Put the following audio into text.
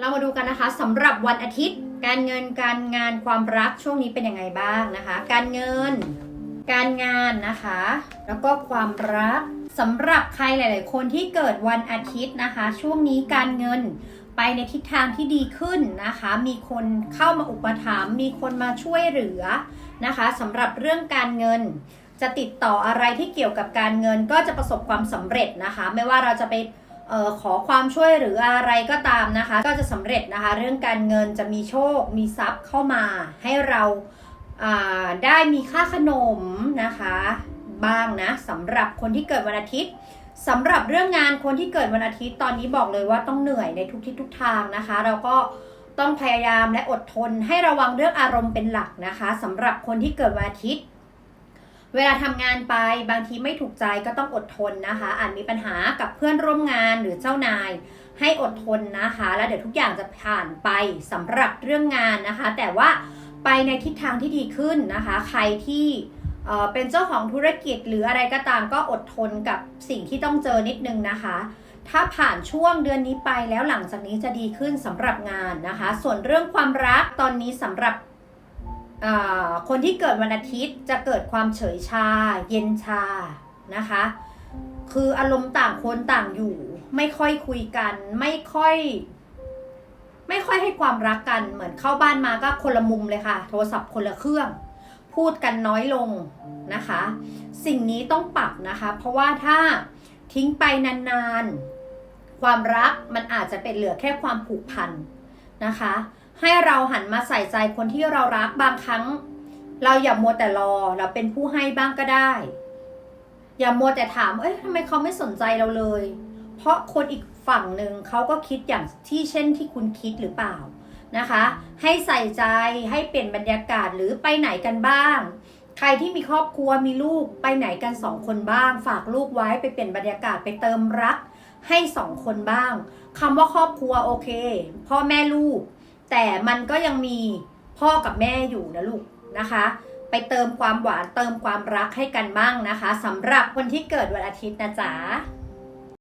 เรามาดูกันนะคะสำหรับวันอาทิตย์ การเงินการงานความรักช่วงนี้เป็นยังไงบ้างนะคะ การเงิน การงานนะคะ แล้วก็ความรักสำหรับใครหลาย ๆ คนที่เกิดวันอาทิตย์นะคะ ช่วงนี้การเงินไปในทิศทางที่ดีขึ้นนะคะ มีคนเข้ามาอุปถัมภ์มีคนมาช่วยเหลือนะคะสำหรับเรื่องการเงิน จะติดต่ออะไรที่เกี่ยวกับการเงินก็จะประสบความสำเร็จนะคะ ไม่ว่าเราจะไป ออขอความช่วยหรืออะไรก็ตามนะคะ ก็จะสำเร็จนะคะ เรื่องการเงินจะมีโชค มีทรัพย์เข้ามาให้เราอ่าได้มีค่าขนมนะคะ บ้างนะสำหรับคนที่เกิดวันอาทิตย์สำหรับเรื่องงานคนที่เกิดวันอาทิตย์ตอนนี้บอกเลยว่าต้องเหนื่อยในทุกทิศทุกทางนะคะ เราก็ต้องพยายามและอดทนให้ระวังเรื่องอารมณ์เป็นหลักนะคะสำหรับคนที่เกิดวันอาทิตย์ เวลาทำงานไปบางทีไม่ถูกใจก็ต้องอดทนนะคะ อาจมีปัญหากับเพื่อนร่วมงานหรือเจ้านาย ให้อดทนนะคะ แล้วเดี๋ยวทุกอย่างจะผ่านไปสำหรับเรื่องงานนะคะ แต่ว่าไปในทิศทางที่ดีขึ้นนะคะ ใครที่เอ่อเป็นเจ้าของธุรกิจหรืออะไรก็ตามก็อดทนกับสิ่งที่ต้องเจอนิดนึงนะคะ ถ้าผ่านช่วงเดือนนี้ไปแล้วหลังจากนี้จะดีขึ้นสำหรับงานนะคะ ส่วนเรื่องความรักตอนนี้สำหรับ คนที่เกิดวันอาทิตย์จะเกิดความเฉยชา เย็นชานะคะ คืออารมณ์ต่างคนต่างอยู่ ไม่ค่อยคุยกัน ไม่ค่อย ไม่ค่อยให้ความรักกัน เหมือนเข้าบ้านมาก็คนละมุมเลยค่ะ โทรศัพท์คนละเครื่อง พูดกันน้อยลงนะคะ สิ่งนี้ต้องปรับนะคะ เพราะว่าถ้าทิ้งไปนานๆ ความรักมันอาจจะเป็นเหลือแค่ความผูกพันนะคะ ให้เราหันมาใส่ใจคนที่เรารักบางครั้ง เราอย่ามัวแต่รอเราเป็นผู้ให้บ้างก็ได้ อย่ามัวแต่ถามเอ้ยทำไมเขาไม่สนใจเราเลย เพราะคนอีกฝั่งหนึ่งเขาก็คิดอย่างที่เช่นที่คุณคิดหรือเปล่านะคะ ให้ใส่ใจให้เปลี่ยนบรรยากาศหรือไปไหนกันบ้าง ใครที่มีครอบครัวมีลูกไปไหนกันสองคนบ้าง ฝากลูกไว้ไปเปลี่ยนบรรยากาศไปเติมรัก ให้สองคนบ้างคำว่าครอบครัวโอเคพ่อแม่ลูก แต่มันก็ยังมีพ่อกับแม่อยู่นะลูกนะคะ ไปเติมความหวานเติมความรักให้กันบ้างนะคะสำหรับคนที่เกิดวันอาทิตย์นะจ๊ะ